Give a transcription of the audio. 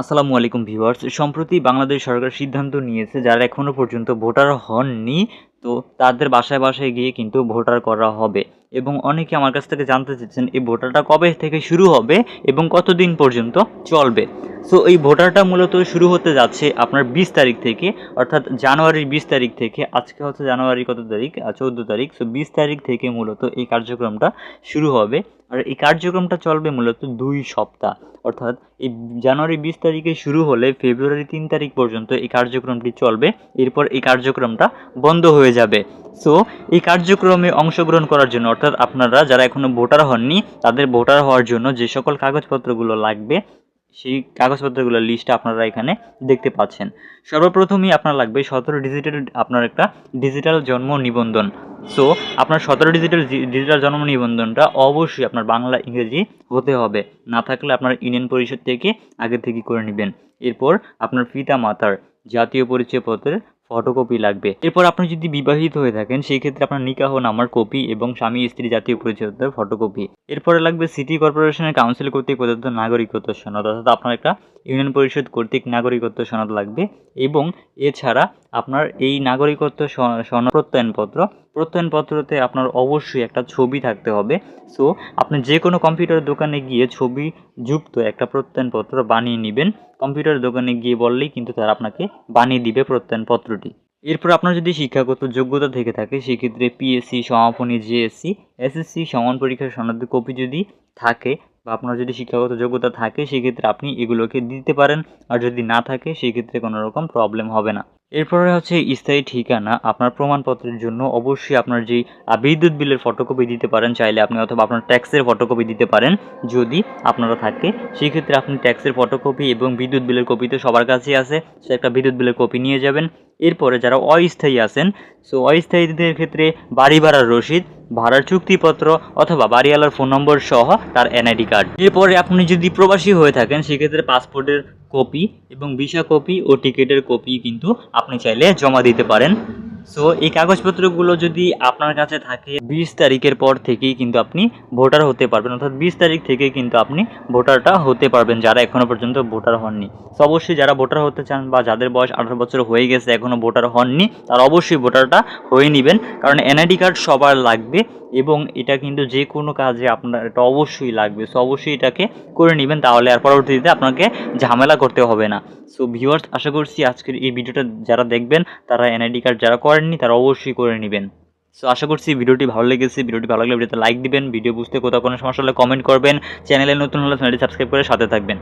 আসসালামু আলাইকুম ভিউয়ার্স। সম্প্রতি বাংলাদেশ সরকার সিদ্ধান্ত নিয়েছে, যারা এখনও পর্যন্ত ভোটার হননি, তো তাদের বাসায় বাসায় গিয়ে কিন্তু ভোটার করা হবে। এবং অনেকে আমার কাছ থেকে জানতে চেয়েছেন, এই ভোটারটা কবে থেকে শুরু হবে এবং কতদিন পর্যন্ত চলবে? সো এই ভোটারটা মূলত শুরু হতে যাচ্ছে আপনার বিশ তারিখ থেকে, অর্থাৎ জানুয়ারির বিশ তারিখ থেকে, আজকে হচ্ছে জানুয়ারি কত তারিখ? চৌদ্দো তারিখ। সো বিশ তারিখ থেকে মূলত এই কার্যক্রমটা শুরু হবে। আর এই কার্যক্রমটা চলবে মূলত দুই সপ্তাহ, অর্থাৎ এই জানুয়ারি বিশ তারিখে শুরু হলে ফেব্রুয়ারি তিন তারিখ পর্যন্ত এই কার্যক্রমটি চলবে। এরপর এই কার্যক্রমটা বন্ধ হয়ে যাবে। সো এই কার্যক্রমে অংশগ্রহণ করার জন্য, অর্থাৎ আপনারা যারা এখনও ভোটার হননি, তাদের ভোটার হওয়ার জন্য যে সকল কাগজপত্রগুলো লাগবে, সেই কাগজপত্রগুলোর লিস্ট আপনারা এখানে দেখতে পাচ্ছেন। সর্বপ্রথমই আপনার লাগবে সতেরো ডিজিটাল আপনার একটা ডিজিটাল জন্ম নিবন্ধন। সো আপনার সতেরো ডিজিটাল ডিজিটাল জন্ম নিবন্ধনটা অবশ্যই আপনার বাংলা, ইংরেজি হতে হবে। না থাকলে আপনার ইউনিয়ন পরিষদ থেকে আগে থেকে করে নেবেন। এরপর আপনার পিতা মাতার জাতীয় পরিচয়পত্রের ফটোকপি লাগবে। এরপর আপনি যদি বিবাহিত হয়ে থাকেন, সেই ক্ষেত্রে আপনার নিকাহ, নামার কপি এবং স্বামী, স্ত্রী জাতীয় পরিচয়পত্রের ফটোকপি এরপরে লাগবে সিটি কর্পোরেশনের কাউন্সিল কর্তৃক প্রদত্ত নাগরিকত্ব সনদ, অর্থাৎ আপনার একটা ইউনিয়ন পরিষদ কর্তৃক নাগরিকত্ব সনদ লাগবে এবং এছাড়া আপনার এই নাগরিকত্ব সনদ প্রত্যয়নপত্র, প্রত্যয়নপত্রতে আপনার অবশ্যই একটা ছবি থাকতে হবে। সো আপনি যে কোনো কম্পিউটার দোকানে গিয়ে ছবি যুক্ত একটা প্রত্যয়নপত্র বানিয়ে নেবেন। কম্পিউটার দোকানে গিয়ে বললেই কিন্তু তারা আপনাকে বানিয়ে দিবে প্রত্যয়নপত্রটি। এরপর আপনার যদি শিক্ষাগত যোগ্যতা থেকে থাকে, সেক্ষেত্রে পিএসসি সমাপনী জিএসসি এসএসসি সমান পরীক্ষার সনদের কপি যদি থাকে বা আপনার যদি শিক্ষাগত যোগ্যতা থাকে, সেক্ষেত্রে আপনি এগুলোকে দিতে পারেন। আর যদি না থাকে, সেক্ষেত্রে কোনো রকম প্রবলেম হবে না। এরপরে হচ্ছে স্থায়ী ঠিকানা। আপনার প্রমাণপত্রের জন্য অবশ্যই আপনার যেই বিদ্যুৎ বিলের ফটোকপি দিতে পারেন চাইলে আপনি, অথবা আপনার ট্যাক্সের ফটোকপি দিতে পারেন যদি আপনারা থাকে। সেক্ষেত্রে আপনি ট্যাক্সের ফটোকপি এবং বিদ্যুৎ বিলের কপি তো সবার কাছেই আছে। সে একটা বিদ্যুৎ বিলের কপি নিয়ে যাবেন। এরপরে যারা অস্থায়ী আছেন সো অস্থায়ীদের ক্ষেত্রে বাড়ি ভাড়ার রসিদ, ভাড়ার চুক্তিপত্র অথবা বাড়িওয়ালার ফোন নম্বর সহ তার এনআইডি কার্ড এরপরে আপনি যদি প্রবাসী হয়ে থাকেন, সেক্ষেত্রে পাসপোর্টের কপি এবং ভিসা কপি ও টিকিটের কপি কিন্তু আপনি চাইলে জমা দিতে পারেন। সো এই কাগজপত্রগুলো যদি আপনার কাছে থাকে, বিশ তারিখের পর থেকেই কিন্তু আপনি ভোটার হতে পারবেন। অর্থাৎ বিশ তারিখ থেকে কিন্তু আপনি ভোটারটা হতে পারবেন, যারা এখনও পর্যন্ত ভোটার হননি। তো অবশ্যই যারা ভোটার হতে চান বা যাদের বয়স আঠারো বছর হয়ে গেছে এখনও ভোটার হননি, তারা অবশ্যই ভোটারটা হয়ে নেবেন। কারণ এনআইডি কার্ড সবার লাগবে এবং এটা কিন্তু যে কোনো কাজে আপনার এটা অবশ্যই লাগবে। সো অবশ্যই এটাকে করে নেবেন, তাহলে আর পরবর্তীতে আপনাকে ঝামেলা করতে হবে না। সো ভিউয়ার্স আশা করছি আজকের এই ভিডিওটা যারা দেখবেন, তারা এনআইডি কার্ড যারা করেননি, তারা অবশ্যই করে নেবেন। সো আশা করছি ভিডিওটি ভালো লেগেছে। ভিডিওটি ভালো লাগলে ভিডিওতে লাইক দিবেন, ভিডিও বুঝতে কোথাও কোনো সমস্যা হলে কমেন্ট করবেন। চ্যানেলে নতুন হলে চ্যানেলটি সাবস্ক্রাইব করে সাথে থাকবেন।